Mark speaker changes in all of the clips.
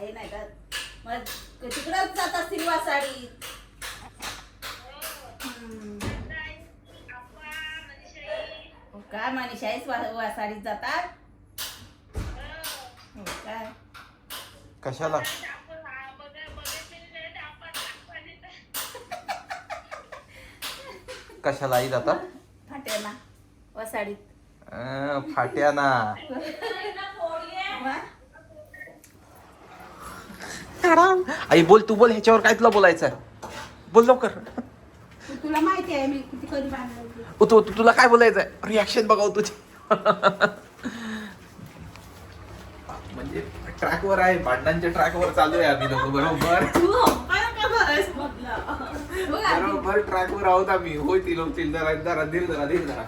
Speaker 1: आहे नाही का मग तिकडंच जात असतील वासाडी हो आहेस वा वासाडीत जातात? हो काय
Speaker 2: कशाला? कशाला आई जातात?
Speaker 1: फाटे ना वासाडीत
Speaker 2: अं, फाट्या ना
Speaker 1: वा?
Speaker 2: आई बोल तू बोल ह्याच्यावर काय तुला बोलायचं आहे? बोल लवकर.
Speaker 1: तू- तुला माहिती आहे मी किती कधी बांधलं होती.
Speaker 2: तू तू- तुला काय बोलायचं आहे? रिॲक्शन बघाव तुझी. म्हणजे ट्रॅकवर आहे भांडणांच्या ट्रॅकवर चालू आहे आम्ही लोक बरोबर?
Speaker 1: तू हंपाय का बरंच म्हटलं. बघ आधी.
Speaker 2: बरोबर ट्रॅकवर आहोत आम्ही. होतील होतील जरा जरा धीर जरा धीर जरा.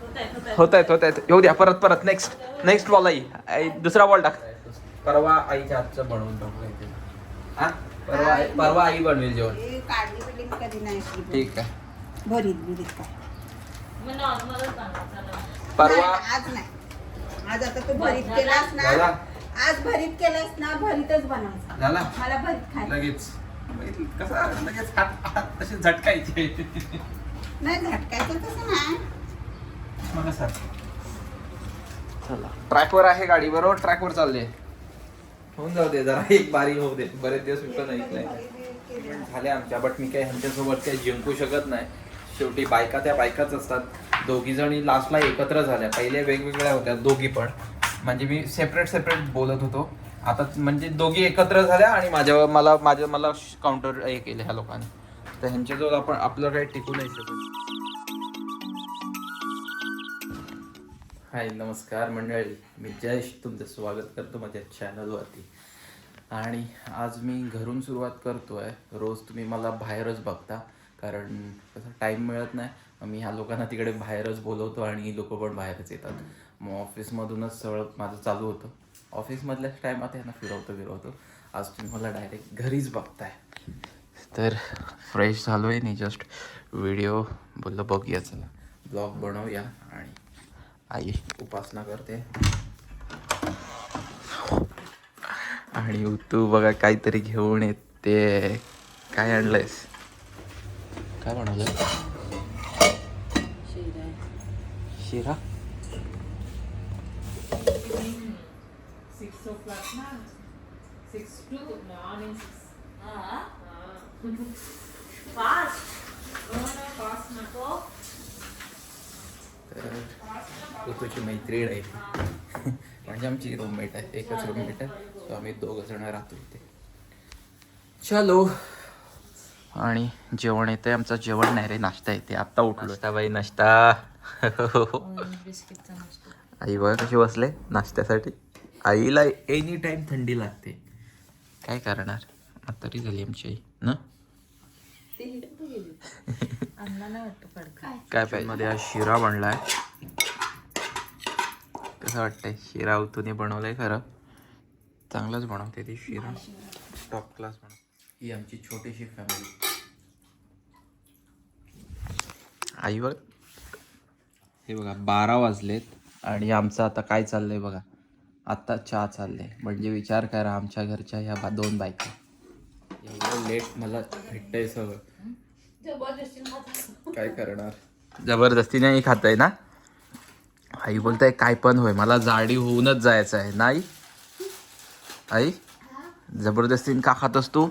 Speaker 1: होतंय, होतंय.
Speaker 2: होत आहेत. होत आहेत येऊ द्या परत परत नेक्स्ट नेक्स्ट बॉल आई. आई दुसरा बॉल टाक. परवा आईच्या हातचं बनवून टाकू काहीतरी. हा? परवा आई- परवा आई बनवेल जेवण.
Speaker 1: ए, काढली बिडली कधी नाही अशी.
Speaker 2: ठीक आहे.
Speaker 1: भरीत बिरीत काय?
Speaker 2: परवा
Speaker 1: नाही, आज नाही. आज आता तू भरीत केलास ना
Speaker 2: झाला?
Speaker 1: आज भरीत केलास ना भरीतच बनवायचा.
Speaker 2: झाला.
Speaker 1: मला भरीत खायचं.
Speaker 2: लगेच. कसा लगेच हात हात तसे झटकायचे.
Speaker 1: नाही झटकायचं तसं नाही.
Speaker 2: मला सर चला. ट्रॅकवर आहे गाडी बरोबर? ट्रॅकवर चालले होऊन जाऊ दे जरा एक बारी होऊ दे. बरेच दिवस मी पण ऐकलंय झाले आमच्या बट मी काही ह्यांच्यासोबत काही जिंकू शकत नाही. शेवटी बायका त्या बायकाच असतात. दोघी जणी लास्टला एकत्र झाल्या. पहिले वेगवेगळ्या होत्या दोघी पण. म्हणजे मी सेपरेट सेपरेट बोलत होतो. आता म्हणजे दोघी एकत्र झाल्या आणि माझ्या मला माझ्या मला काउंटर हे केले ह्या लोकांनी. तर ह्यांच्याजवळ आपण आपलं काही टिकू नाही शकत. हाय नमस्कार मंडळी. मी जयेश तुमचं स्वागत करतो माझ्या चॅनलवरती आणि आज मी घरून सुरुवात करतो आहे रोज तुम्ही मला बाहेरच बघता कारण कसं टाईम मिळत नाही. मी ह्या लोकांना तिकडे बाहेरच बोलवतो आणि लोक पण बाहेरच येतात. मग ऑफिसमधूनच सगळं माझं चालू होतं. ऑफिसमधल्याच टायमात यांना फिरवतो फिरवतो. आज तुम्ही मला डायरेक्ट घरीच बघताय. तर फ्रेश झालो आहे नाही जस्ट व्हिडिओ बोललो बघूया चला. ब्लॉग बनवूया आणि आई. उपासना करते. आणि तू बघा काहीतरी घेऊन येते. काय आणलंयस? काय बनवलंय शिरा.
Speaker 3: Six
Speaker 2: तर ऋतूची मैत्रीण आहे. ती. म्हणजे आमची रूममेट आहे एकच रूममेट आहे. सो आम्ही दोघं जण राहतो इथे. चलो. आणि जेवण येते आमचं जेवण नाही रे नाश्ता येते आत्ता उठलो नाश्ता बाई नाश्ता. आई बघा कशी बसले? नाश्त्यासाठी? आईला एनी टाइम थंडी लागते. काय करणार? तरी झाली आमची आई ना? काय? पाहिजे मध्ये आज शिरा बनलाय. कसं वाटतंय? शिरा उतूने बनवलाय खरं. चांगलंच बनवते ती शिरा. टॉप क्लास बनव ही आमची छोटीशी फॅमिली आई बघ. हे बघा बारा वाजलेत आणि आमचं आता काय चाललंय बघा? आत्ता चहा चाललंय. म्हणजे विचार करा आमच्या घरच्या ह्या बा दोन बायका. एवढं लेट मला भेटतंय सगळं. काय करणार? जबरदस्ती नाही खात आहे ना? आई बोलताय काय पण होय मला जाडी होऊनच जायचं आहे. नाही. आई जबरदस्तीने का खातस तू?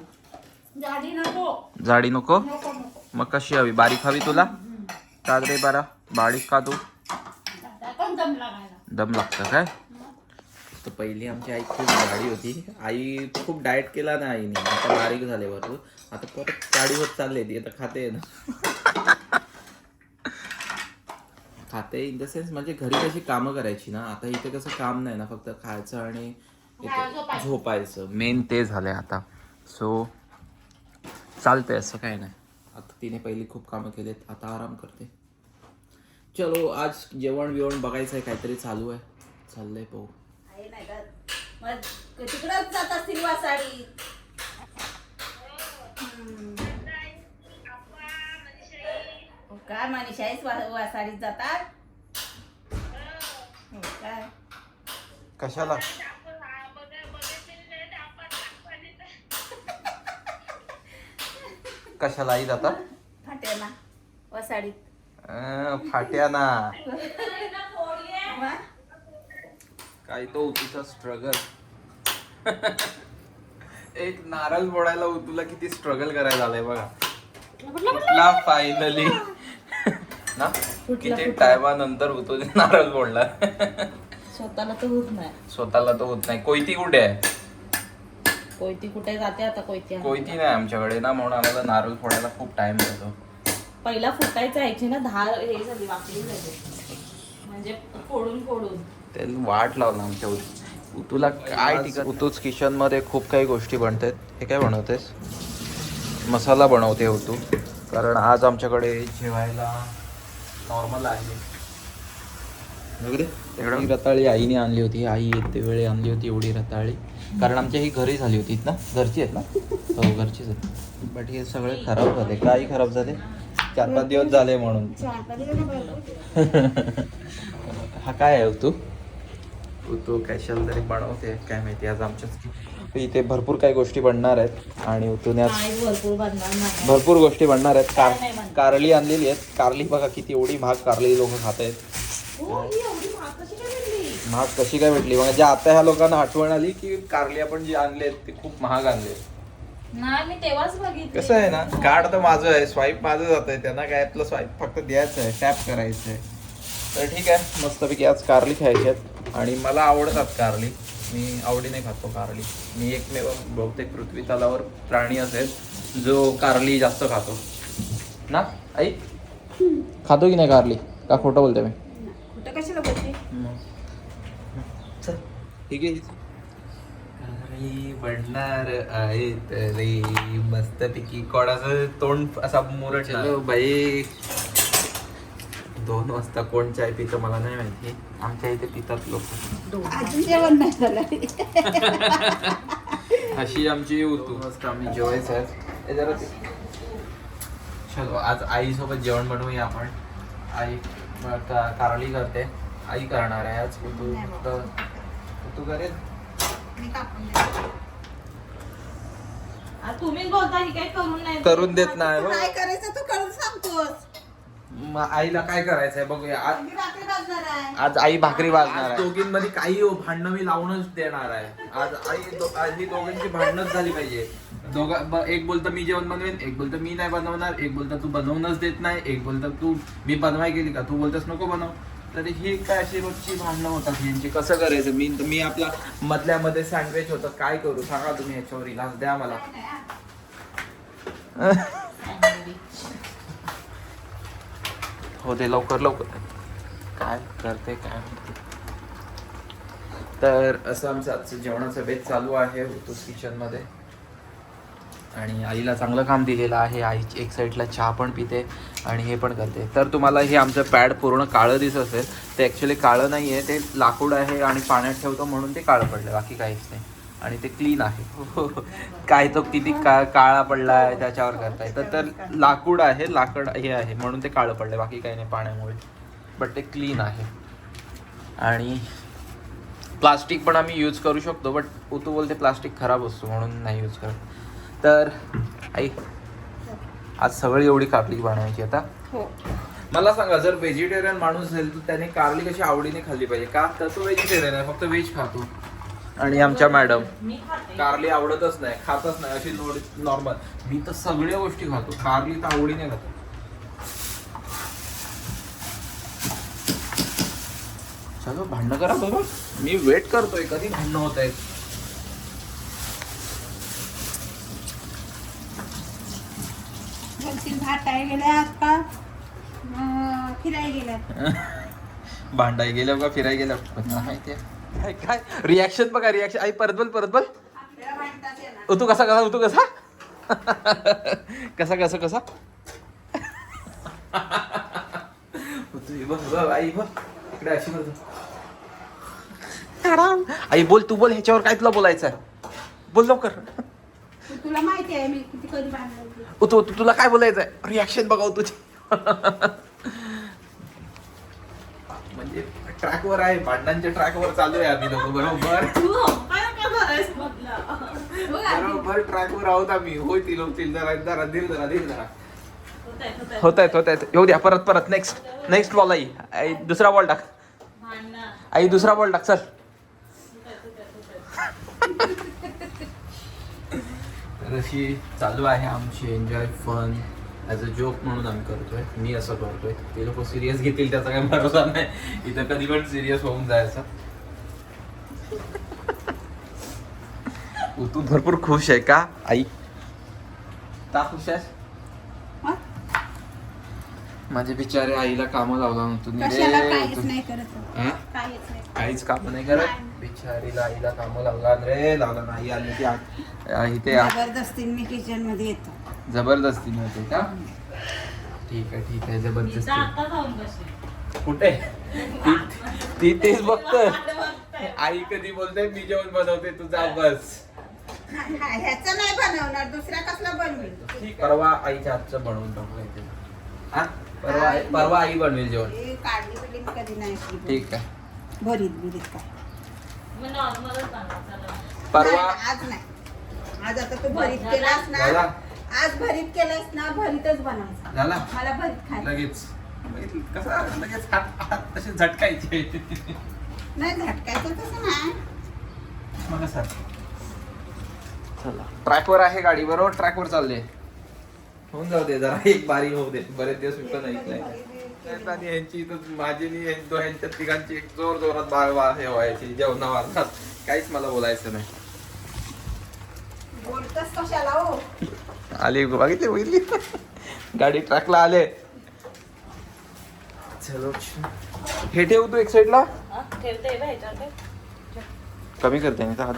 Speaker 2: जाडी नको. मग कशी हवी? बारीक हवी तुला? का रे बारा? बारीक का तू?
Speaker 1: दम
Speaker 2: लागतं काय? तर पहिली आमची आई खूप जाडी होती. आई खूप डाएट केला ना आईने. आता बारीक झाले भरपूर. आता परत जाडी होत चालली ती. आता खाते ना. खाते इन द सेन्स म्हणजे घरी कशी कामं करायची ना आता इथे कसं काम नाही ना फक्त खायचं आणि झोपायचं. मेन ते झालंय आता. सो चालतंय असं काय नाही. आता तिने पहिली खूप कामं केलेत. आता आराम करते. चलो आज जेवण बिवण बघायचं आहे काहीतरी चालू आहे. चाललंय पाहू.
Speaker 1: आहे तिकडंच जात असतील वासाडीत हो काय मनीषाईच वासारीत जातात? हो काय
Speaker 2: कशाला? कशाला आई जातात
Speaker 1: फाट्याला.
Speaker 2: फाट्या ना काय तो उतूचा स्ट्रगल एक नारळ फोडायला उतूला किती स्ट्रगल करायला आलाय बघा. फायनली ना? किती टायमानंतर उतूने नारळ फोडला.
Speaker 1: स्वतःला तर होत नाही.
Speaker 2: स्वतःला तो होत नाही. कोयती कुठे आहे?
Speaker 1: कोयती कुठे जाते आता कोयती
Speaker 2: कोयती नाही आमच्याकडे ना म्हणून आम्हाला नारळ फोडायला खूप टाइम जातो.
Speaker 1: पहिला फुटायचं यायची ना दहा हे झाली वाकडी झाली. म्हणजे फोडून फोडून.
Speaker 2: ते वाट लावला आमच्या उतूला काय ठिकाण उतूच किचनमध्ये खूप काही गोष्टी बनतात. हे काय बनवतेस? मसाला बनवते उतू कारण आज आमच्याकडे जेवायला नॉर्मल आहे. एवढी? रताळी आईने आणली होती. आई येते वेळी आणली होती एवढी रताळी. कारण आमच्या ही घरी झाली होती ना? घरची आहेत ना? हो घरचीच आहेत. बट हे सगळे खराब झाले. काही खराब झाले? चार पाच दिवस झाले म्हणून. हा काय आहे तू तू कशाला तरी बनवते काय माहिती. आज आमच्याच इथे भरपूर काही गोष्टी बनणार आहेत आणि
Speaker 1: नाही भरपूर बनणार नाही.
Speaker 2: भरपूर गोष्टी बनणार आहेत.
Speaker 1: नाही
Speaker 2: कार
Speaker 1: बनणार.
Speaker 2: कारली आणलेली आहेत. कारली बघा किती एवढी महाग कारली लोक खात आहेत.
Speaker 1: हो, ही एवढी महाग कशी काय भेटली?
Speaker 2: महाग कशी काय भेटली? म्हणजे आता ह्या लोकांना आठवण आली की कारली आपण जी आणले ते खूप महाग आणले
Speaker 1: नाही मी तेव्हाच बघितली.
Speaker 2: कसं आहे ना कार्ड तर माझं आहे स्वाईप माझं जात आहे. त्यांना काय आपलं स्वाईप फक्त द्यायचं आहे टॅप करायचं आहे. तर ठीक आहे मस्तपैकी आज कारली खायची आहेत. आणि मला आवडतात कारली. मी आवडीने खातो कारली. मी एकमेव बहुतेक पृथ्वी तलावर प्राणी असेल जो कारली जास्त खातो. ना आई? खातो की नाही कारली? का खोटं बोलते मी?
Speaker 1: कुठे कशाला बोलते?
Speaker 2: चल ठीक आहे. कारली बनणार आहेत रे मस्तपैकी कोणाचं तोंड असा मुरट बाई. दोन वाजता कोण चाय पितं मला नाही माहिती. आमच्या इथे पितात लोक.
Speaker 1: अजून जेवण नाही झालं.
Speaker 2: अशी आमची होतो मस्त आम्ही जेवायचं आहे. हे जरा चलो आज आई सोबत जेवण बनवूया आपण. आई कारली करते. आई करणार आहे आज. तू तू करेल?
Speaker 1: आज तुम्हीच बोलता ही काही करून नाही
Speaker 2: करून देत नाही बघ.
Speaker 1: काय करायचं तू करून सांगतोस.
Speaker 2: आईला काय करायचंय बघूया. आज
Speaker 1: मी रात्री भाजणार आहे.
Speaker 2: आज आई भाकरी वाजणार आहे. दोघींमध्ये काही हो, भांडणं मी लावूनच देणार आहे. आज आई दो- आधी दोघांची भांडणच झाली पाहिजे. दोघा ब- एक बोलतं मी जेवण बनवेन एक बोलतं मी नाही बनवणार एक बोलतं तू बनवूनच देत नाही एक बोलतं तू मी बनवाय गेली का? तू बोलतस नको बनव. तर ही काय अशी रोजची भांडणं होतात यांची? कसं करायचं? मी मी आपला मधल्यामध्ये सँडविच होतं काय करू? सांगा तुम्ही याच्यावर इलाज द्या मला. हो ते लवकर लवकर. काय करते काय तर असं आमचं आजचं जेवणाचं बेत चालू आहे ऋतूस किचनमध्ये. आणि आईला चांगलं काम दिलेलं आहे. आई एक साईडला चहा पण पिते आणि हे पण करते. तर तुम्हाला हे आमचं पॅड पूर्ण काळं दिसत असेल. ते ॲक्च्युली काळं नाही आहे ते लाकूड आहे आणि पाण्यात ठेवतो म्हणून ते काळं पडलं. बाकी काहीच नाही. आणि ते क्लीन आहे. काय तो किती का काळा पडला आहे त्याच्यावर करताय. तर तर लाकूड आहे लाकड हे आहे म्हणून ते काळं पडलं बाकी काही नाही पाण्यामुळे. बट ते क्लीन आहे. आणि प्लास्टिक पण आम्ही यूज करू शकतो बट उतू बोलते प्लास्टिक खराब असतो म्हणून नाही यूज करत. तर आई आज सगळी एवढी कापली बनवायची आता.
Speaker 1: हो.
Speaker 2: मला सांगा जर व्हेजिटेरियन माणूस असेल तर त्याने कारली कशी आवडीने खाल्ली पाहिजे? का? तर तो व्हेजिटेरियन आहे फक्त व्हेज खातो. आणि आमच्या मॅडम. कारली आवडतच नाही खातच नाही अशी नॉर्मल मी तर सगळ्या गोष्टी खातो कारली तर आवडीने खातो. चलो भांडणं करा बाबा मी वेट करतोय कधी भांडणं होत आहेत? भांडाय गेल्या का फिराय गेल्या माहिती काय काय? रिॲक्शन बघा रिॲक्शन आई परत बोल परत बोल.
Speaker 4: आपल्याला भांडताच येणार
Speaker 2: ओ, तू कसा? कसा तू कसा कसा? कसा कसा बघ बघ, आई बघ. इकडे अशी करतो आई बोल तू बोल ह्याच्यावर काय तुला बोलायचं आहे बोल लवकर.
Speaker 4: तुला माहिती आहे मी किती कधी
Speaker 2: तू तू- तुला काय बोलायचं आहे रिॲक्शन बघाव तुझी म्हणजे ट्रॅकवर आहे भांडणांच्या ट्रॅकवर चालू आहे आम्ही लोक बरोबर?
Speaker 1: तू
Speaker 2: तासभर ट्रॅकवर आहोत आम्ही. होतील होतील जरा जरा दिल जरा दिल जरा.
Speaker 1: होत आहे, होत आहे.
Speaker 2: होत आहेत होत आहेत येऊ द्या परत परत. नेक्स्ट नेक्स्ट बॉल आई. आई दुसरा बॉल टाक. आई दुसरा बॉल टाक. चल.
Speaker 1: आहे.
Speaker 2: तर अशी चालू आहे आमची. Enjoy fun as a joke म्हणून आम्ही करतोय. मी असं करतोय. ते लोक सिरियस घेतील त्याचा काही भरोसा नाही. इथं कधी पण सिरियस होऊन जायचं. तू भरपूर खुश आहे का आई? का खुश आहेस? माझे बिचारे आईला कामं लावला नव्हतं
Speaker 4: काहीच
Speaker 2: हा? काम नाही करत? बिचारीला आईला कामं लावला. रे लावला नाही. आली ती
Speaker 4: जबरदस्ती मी किचनमध्ये येतो.
Speaker 2: जबरदस्तीने होते का? ठीक आहे ठीक आहे जबरदस्ती.
Speaker 1: आता जाऊन बसले.
Speaker 2: कुठे? ती ती तेच बघतोय. आई कधी बोलते मी जेवण बनवते तू जा बस.
Speaker 4: ह्याचं नाही बनवणार दुसऱ्या कसला बनवेल?
Speaker 2: परवा आईच्या हातचं बनवून ते हा? परवा आई- परवा आई बनवेल जेवण.
Speaker 4: हे काढली बिडली मी कधी नाही केली.
Speaker 2: ठीक आहे.
Speaker 4: भरीत बिरीत काय?
Speaker 2: परवा
Speaker 4: नाही, आज नाही. आज आता तू भरीत केलास ना? आज भरीत केलास ना भरीतच बनवायचं
Speaker 2: झाला?
Speaker 4: मला भरीत खायचं.
Speaker 2: लगेच. बघितलं? कसं? लगेच हात हात तसे झटकायचे.
Speaker 4: नाही झटकायचं तसं नाही.
Speaker 2: मग कसं? चला. ट्रॅकवर आहे गाडी बरोबर? ट्रॅकवर चालले. होऊन जाऊ दे जरा एक बारी होऊ दे. बरेच दिवस मी पण ऐकलंय. आणि यांची इथं माझी आणि यां- दोघांच्या तिघांची एक जोर जोरात बाळ वा हे व्हायची जेवणा वारतात काहीच मला बोलायचं नाही.
Speaker 4: बोलतच कशाला हो?
Speaker 2: आली बघितली बघितली. गाडी ट्रॅकला आले. चलो हे ठेव तू एक साईडला
Speaker 1: हा.
Speaker 2: कमी करते नाही तर हात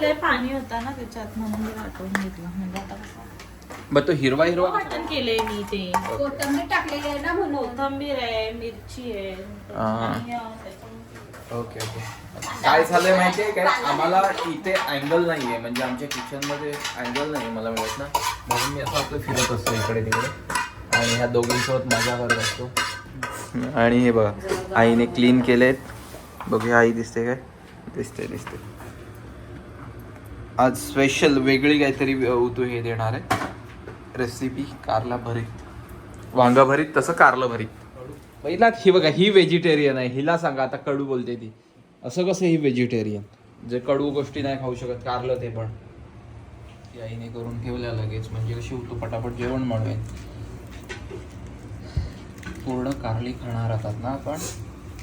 Speaker 1: लय पाणी होतं ना त्याच्यात म्हणून वाटून घेतलं. म्हणजे आता
Speaker 2: तो हिरवा हिरवा
Speaker 1: वाटण केलंय मी ते.
Speaker 4: कोथंबीर टाकलेली आहे ना म्हणून.
Speaker 1: कोथंबीर आहे मिरची आहे
Speaker 2: ओके ओके काय झालंय माहितीये काय? आम्हाला इथे अँगल नाहीये. म्हणजे आमच्या किचनमध्ये अँगल नाही मला मिळत ना. म्हणून मी असं आपलं फिरत असतो इकडे तिकडे. आणि ह्या दोघींसोबत मजा करत असतो. आणि हे बघा आईने क्लीन केलेत. बघूया आई दिसते काय? दिसते दिसते. आज स्पेशल वेगळी काहीतरी तू हे देणार आहे. रेसिपी कारला भरीत. वांगा भरीत तसं कारलं भरीत. पहिला ही बघा ही व्हेजिटेरियन आहे. हिला सांगा आता कडू बोलते ती. असं कसं ही व्हेजिटेरियन जे कडू गोष्टी नाही खाऊ शकत कारलं ते पण. आईने करून ठेवल्या लगेच म्हणजे कशी तू पटापट जेवण म्हणून पूर्ण कारली खाणार आहात ना आपण?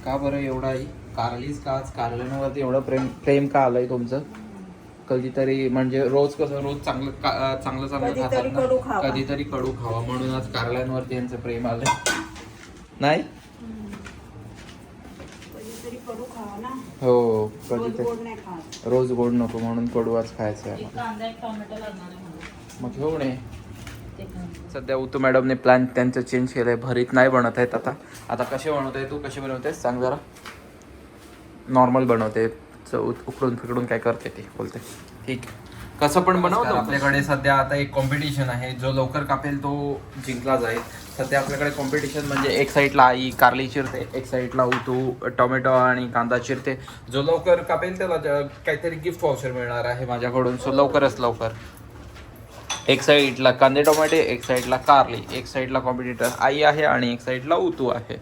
Speaker 2: का बरं एवढा आई? कारलीच का आज? कारल्यावरती एवढं प्रेम प्रेम का आलंय तुमचं? कधीतरी म्हणजे रोज कसं रोज चांगलं चांगलं चांगलं
Speaker 4: कधीतरी
Speaker 2: खातात
Speaker 4: कडू
Speaker 2: ना
Speaker 4: खावा.
Speaker 2: कधीतरी कडू खावा. म्हणून आज कारल्यांवरती यांचं प्रेम आलंय. नाही
Speaker 4: कधीतरी कडू खावा ना
Speaker 2: हो
Speaker 4: रोज
Speaker 2: कधीतरी
Speaker 4: गोड नाही खावा
Speaker 2: रोज गोड नको म्हणून कडू आज खायचं आहे
Speaker 1: एक कांदा एक टोमॅटो लागणार आहे मला
Speaker 2: मग घेऊन ये
Speaker 1: ते कांदा.
Speaker 2: सध्या उतू मॅडमने प्लॅन त्यांचं चेंज केलंय भरीत नाही बनवत आहेत आता. आता कसे बनवत आहे तू कसे बनवते सांग जरा. नॉर्मल बनवते उकडून फिकडून काय करते ते बोलते. ठीक कसं पण बनवतो आपल्याकडे सध्या आता एक कॉम्पिटिशन आहे जो लवकर कापेल तो जिंकला जाईल सध्या आपल्याकडे कॉम्पिटिशन म्हणजे एक साईडला आई कारली चिरते एक साईडला उतू टोमॅटो आणि कांदा चिरते. जो लवकर कापेल त्याला काहीतरी गिफ्ट वाउचर मिळणार आहे माझ्याकडून. सो लवकरच लवकर. एक साईडला कांदे टोमॅटे एक साईडला कारली एक साईडला कॉम्पिटिटर आई आहे आणि एक साईडला उतू आहे.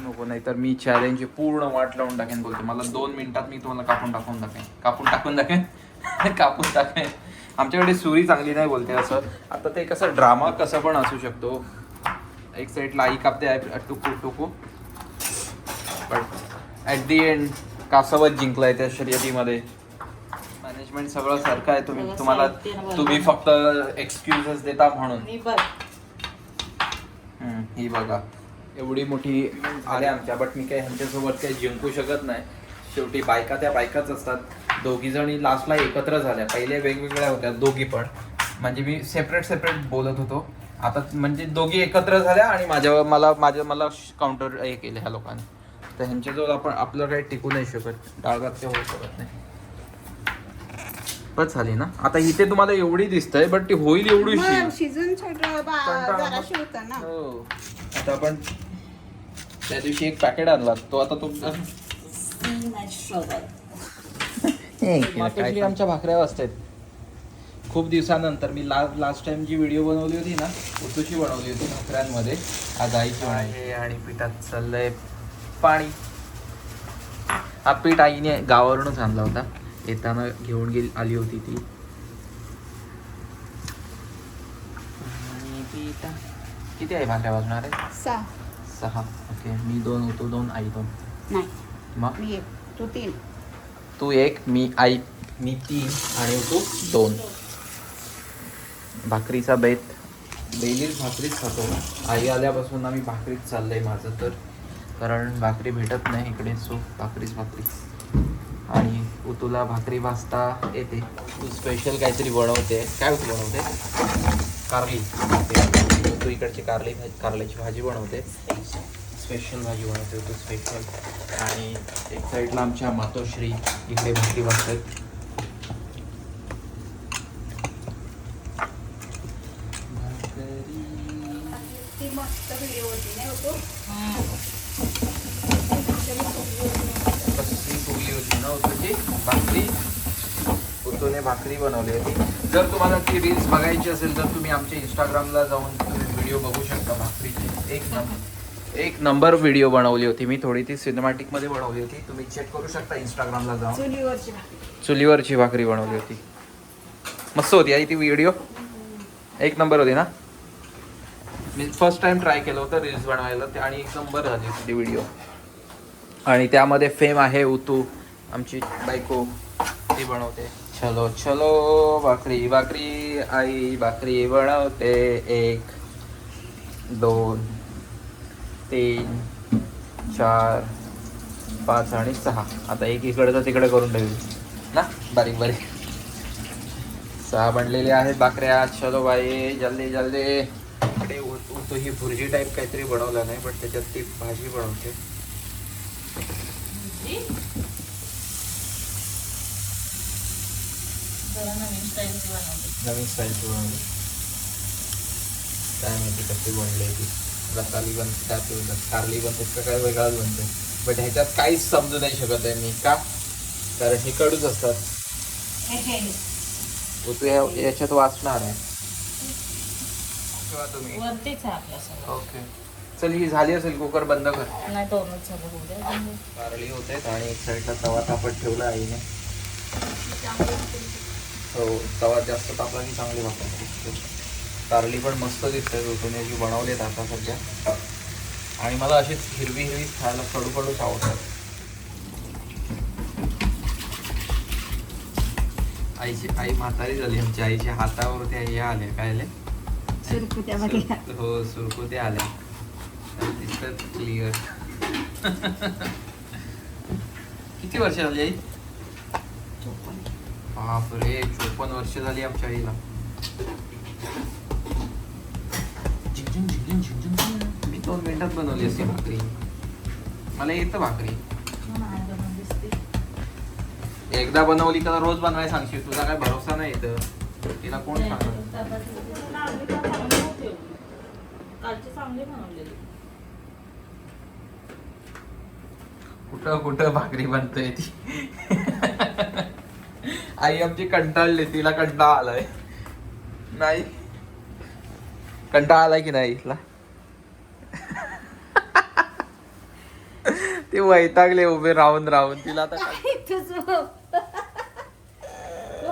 Speaker 2: नको नाही तर मी चॅलेंज पूर्ण वाट लावून टाकेन बोलतो. मला दोन मिनिटात मी तुम्हाला कापून टाकून टाकेन. कापून टाकून टाकेन? कापून टाकेन. आमच्याकडे सुरी चांगली नाही बोलते असं. आता ते कसं ड्रामा कसं पण असू शकतो. एक साईडला आई कापते आहे टुकू टुकू पण ॲट दी एंड कासवत जिंकलाय त्या शर्यतीमध्ये. मॅनेजमेंट सगळं सारखं आहे तुम्ही तुम्हाला. तुम्ही फक्त एक्सक्युजेस देता म्हणून. ही बघा. एवढी मोठी आल्या आमच्या बट मी काही ह्यांच्यासोबत काही जिंकू शकत नाही. शेवटी बायका त्या बायकाच असतात. दोघी जणी लास्टला एकत्र झाल्या. पहिले वेगवेगळ्या होत्या दोघी पण. म्हणजे मी सेपरेट सेपरेट बोलत होतो. आता म्हणजे दोघी एकत्र झाल्या आणि माझ्या मला माझ्या मला काउंटर हे केले ह्या लोकांनी. तर ह्यांच्याजवळ आपण आपलं काही टिकू नाही शकत. डाळगात ते होऊ शकत नाही. बस झाली ना? आता इथे तुम्हाला एवढी दिसतंय बट ती होईल
Speaker 4: शिजून ना.
Speaker 2: हो. आता आपण त्या दिवशी एक पॅकेट आणला. तो आता तुमचा आमच्या भाकऱ्या वाजतायत. खूप दिवसानंतर मी ला लास्ट टाइम जी व्हिडिओ बनवली होती ना उतूची बनवली होती भाकऱ्यांमध्ये आज आईची आहे आणि पिठात चाललंय पाणी. हा पीठ आईने गावावरूनच आणला होता. येताना घेऊन गेली आली होती ती. किती आहे भाकऱ्या वाजणार आहे?
Speaker 4: सहा.
Speaker 2: सहा. ओके मी दोन होतो दोन आई दोन.
Speaker 4: नाही.
Speaker 2: मग?
Speaker 4: मी एक तू तीन.
Speaker 2: तू एक मी आई मी तीन आणि तू दोन. भाकरीचा बेत. डेलीच भाकरीच खातो. आई आल्यापासून आम्ही भाकरीच चाललं आहे माझं तर. कारण भाकरी भेटत नाही इकडे सो भाकरीच भाकरी. आणि उतूला भाकरी भाजता येते. तू स्पेशल काहीतरी बनवते. काय तू बनवते? कारली. तू इकडची कारली भाजी कारल्याची भाजी बनवते. स्पेशल भाजी बनवते तू स्पेशल आणि एक साईडला आमच्या मातोश्री इकडे भाकरी भाजतात.
Speaker 4: ती मस्त व्हिडिओ होती नाही होतो
Speaker 2: कसली फुगली होती ना तुझी भाकरी? उतूने भाकरी बनवली होती. जर तुम्हाला ती रील्स बघायची असेल तर तुम्ही आमच्या इंस्टाग्रामला जाऊन तुम्ही व्हिडिओ बघू शकता भाकरीची. एक नंबर एक नंबर व्हिडिओ बनवली होती मी. थोडी ती सिनेमॅटिकमध्ये बनवली होती. तुम्ही चेक करू शकता इंस्टाग्रामला जाऊन.
Speaker 4: चुलीवरची
Speaker 2: चुलीवरची भाकरी बनवली होती. मस्त होती आई ती व्हिडिओ एक नंबर होती ना? मी फर्स्ट टाइम ट्राय केलं होतं रील्स बनवायला ते आणि एक नंबर झाली होती ती व्हिडिओ आणि त्यामध्ये फेम आहे उतू आमची बायको ती बनवते. चलो चलो भाकरी भाकरी आई भाकरी बनवते. एक दोन तीन चार पाच आणि सहा. आता एक इकडचं तिकडे करून ठेवी ना? बारीक बारीक. सहा बनलेले आहेत भाकऱ्या. चलो बाई जल्दी जल्दी. उतू ही भुर्जी टाईप काहीतरी बनवलं नाही पण त्याच्यात ती भाजी बनवते.
Speaker 1: नवीन स्टाईलची बनवली
Speaker 2: काय माहिती कशी बनली ती. रताली बनते त्यात कारली बनते का काय वेगळाच बनते. बट ह्याच्यात काहीच समजू नाही शकत आहे मी. का? कारण हे कडूच असतात. या- याच्यात वाचणार आहे. ठेवा तुम्ही.
Speaker 1: वरतीच आहे आपल्या सगळं.
Speaker 2: ओके. चल ही झाली असेल कुकर बंद कर.
Speaker 1: नाही दोनच झालं होऊ द्या.
Speaker 2: कारली होते. आणि एक साईडला तवा तापत ठेवला आईने. हो तवा जास्त तापला की चांगली भाकरी कारली पण मस्त दिसते ऋतूने जी बनवलेत आता सध्या. आणि मला अशीच हिरवी हिरवी खायला कडू कडूच आवडतात. आईची आई म्हातारी झाली आमच्या आईच्या हातावरती हे आले काय आले
Speaker 4: हो, सुरकुत्या
Speaker 2: सुर- हो सुरकुते आले दिसतात क्लिअर किती वर्ष झाली आई? बापरे चोपन्न वर्ष झाली आमच्या आईला. झिंझिन, झिंझिन, झिंझिन, मी दोन मिनिटात बनवली असते भाकरी. मला येतं भाकरी. एकदा बनवली तर रोज बनवायला सांगशील? तुझा काय भरोसा नाही येतं तिला कोण सांगत कुठं कुठं भाकरी बनतोय ती? आई आमची कंटाळली तिला कंटाळा आलाय. नाही. कंटाळा आलाय की नाही इथला ते वैतागले उभे राहून राहून. तिला आता काय-
Speaker 4: तुझं तू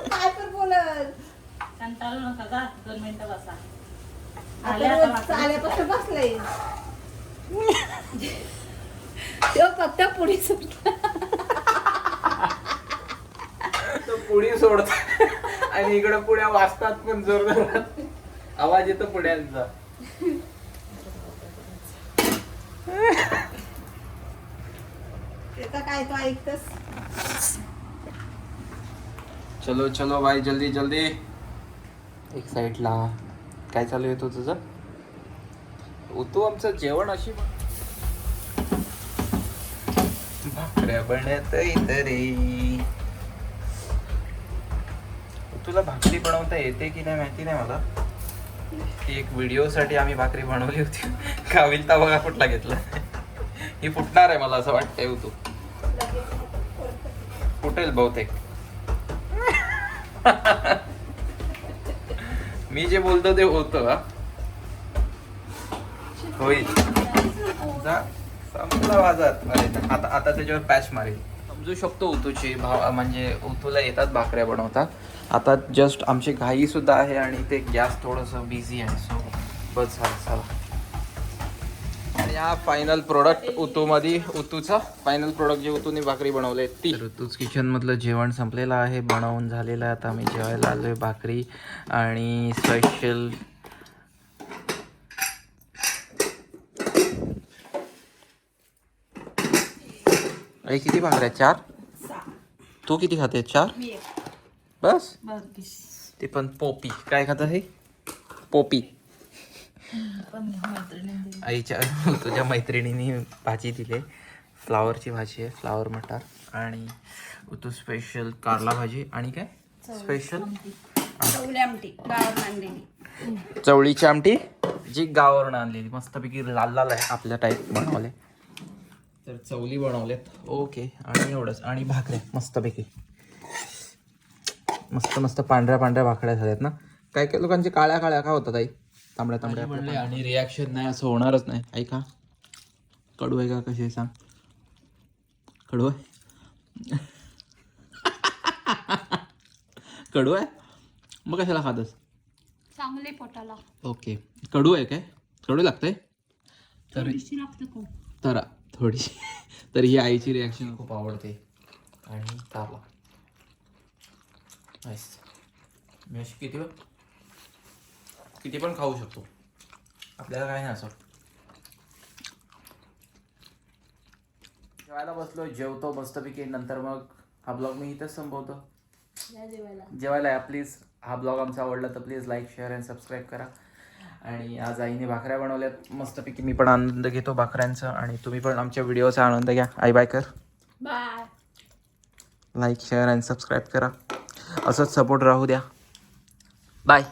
Speaker 4: काय पण बोलत
Speaker 1: कंटाळू नका का दोन मिनिटं बसा.
Speaker 4: आता रोज. आल्यापासून बसलंय. तो फक्त पुढे सुटला
Speaker 2: तो पुढी सोडत. आणि इकडे पुढ्या वाचतात पण जोरदार. आवाज येतो पुढ्यांचा.
Speaker 4: त्याचा काय तो ऐकतस?
Speaker 2: चलो चलो भाई जल्दी जल्दी. एक साईडला काय चालू आहे तुझं? तू आमचं जेवण अशी भाकऱ्या बनत रे. तुला भाकरी बनवता येते की नाही माहिती नाही मला. ती एक व्हिडिओ साठी आम्ही भाकरी बनवली होती. काविलता बघा कुठला घेतला? ही फुटणार आहे मला असं वाटतंय तू. फुटेल बहुतेक. मी जे बोलतो ते होतं का होईल. संपला अरे आता आता त्याच्यावर पॅच मारेल. समजू शकतो उतूची भाव म्हणजे उतूला येतात भाकऱ्या बनवतात. आता जस्ट आमची घाई सुद्धा आहे आणि ते गॅस थोडंसं बिझी आहे सो बस झालं चला. आणि हा फायनल प्रोडक्ट उतूमध्ये उतूचा फायनल प्रोडक्ट जे उतूने भाकरी बनवले ती. ऋतूच किचन मधलं जेवण संपलेलं आहे बनवून झालेलं आहे. आता आम्ही जेवायला आलोय भाकरी आणि स्पेशल आई किती भाकऱ्या? चार? तू किती खाते? चार? बस. ते पण पोपी. काय खात आहे पोपी. आईच्या तुझ्या मैत्रिणीने भाजी दिली. फ्लावरची भाजी आहे फ्लावर मटार आणि तू स्पेशल कारला भाजी आणि काय? स्पेशल चवळीची आमटी जी गावावरून आणलेली. मस्तपैकी लाल लाल आहे आपल्या टाईप बनवले. तर चवली बनवलेत. ओके आणि एवढंच. आणि भाकऱ्या मस्तपैकी. मस्त मस्त पांढऱ्या पांढऱ्या भाकऱ्या झाल्यात ना. काय काय लोकांचे काळ्या काळ्या का होतात आई? तांबड्या तांबड्या म्हणले आणि रिॲक्शन नाही असं होणारच नाही. ऐका. कडू आहे का कसे आहे सांग. कडू आहे? कडू आहे? मग कशाला खातस?
Speaker 5: चांगले पोटाला.
Speaker 2: ओके. कडू आहे काय? कडू लागतंय? तर तर थोडीशी. तर ही आईची रिॲक्शन खूप आवडते. आणि तापा मी अशी किती किती पण खाऊ शकतो. आपल्याला काय नाही असं. जेवायला बसलो जेवतो मस्तपैकी. नंतर मग हा ब्लॉग मी इथंच संपवतो.
Speaker 1: या जेवायला.
Speaker 2: जेवायला या प्लीज हा ब्लॉग आमचा आवडला तर please like share and subscribe करा. आणि आज आईने भाकऱ्या बनवल्यात. मस्तपैकी मी पण आनंद घेतो भाकऱ्यांचा. आणि तुम्ही पण आमच्या व्हिडिओचा आनंद घ्या. आई बाय कर.
Speaker 1: Bye
Speaker 2: like share and subscribe करा. असंच सपोर्ट राहू द्या. बाय